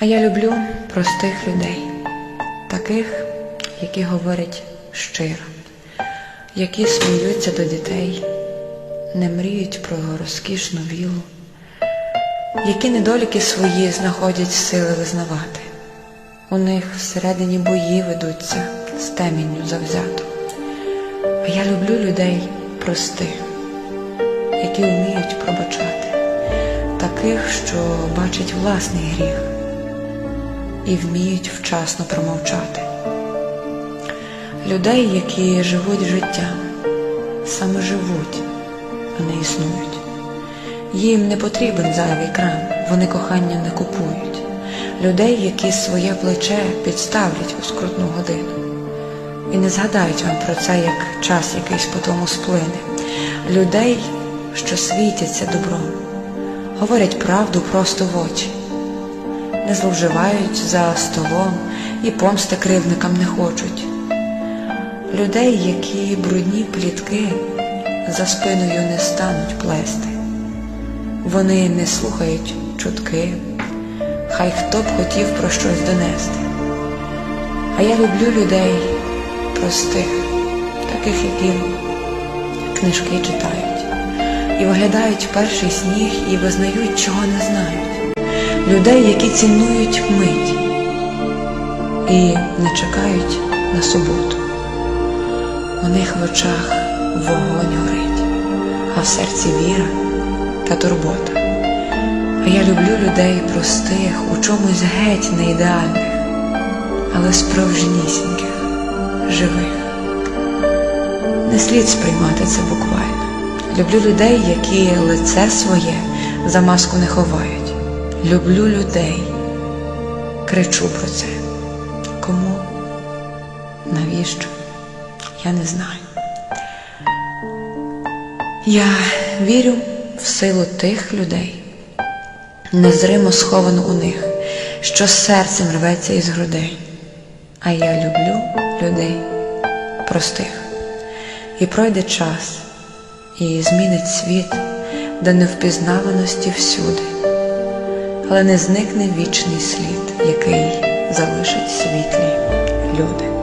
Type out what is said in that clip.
А я люблю простих людей, таких, які говорять щиро, які сміються до дітей, не мріють про розкішну вілу, які недоліки свої знаходять сили визнавати. У них всередині бої ведуться з темінню завзято. А я люблю людей простих, які вміють пробачати, таких, що бачать власний гріх і вміють вчасно промовчати. Людей, які живуть життям, саме живуть, а не існують. Їм не потрібен зайвий крам, вони кохання не купують. Людей, які своє плече підставлять у скрутну годину. І не згадають вам про це, як час якийсь по тому сплине. Людей, що світяться добром, говорять правду просто в очі, не зловживають за столом і помсти кривдникам не хочуть. Людей, які брудні плітки за спиною не стануть плести. Вони не слухають чутки, хай хто б хотів про щось донести. А я люблю людей простих, таких, які книжки читають, і виглядають перший сніг і визнають, чого не знають. Людей, які цінують мить і не чекають на суботу. У них в очах вогонь горить, а в серці віра та турбота. А я люблю людей простих, у чомусь геть не ідеальних, але справжнісіньких, живих. Не слід сприймати це буквально. Люблю людей, які лице своє за маску не ховають. Люблю людей. Кричу про це. Кому? Навіщо? Я не знаю. Я вірю в силу тих людей, незримо сховану у них, що серцем рветься із грудей. А я люблю людей простих. І пройде час, і змінить світ до невпізнаваності всюди, але не зникне вічний слід, який залишить світлі люди.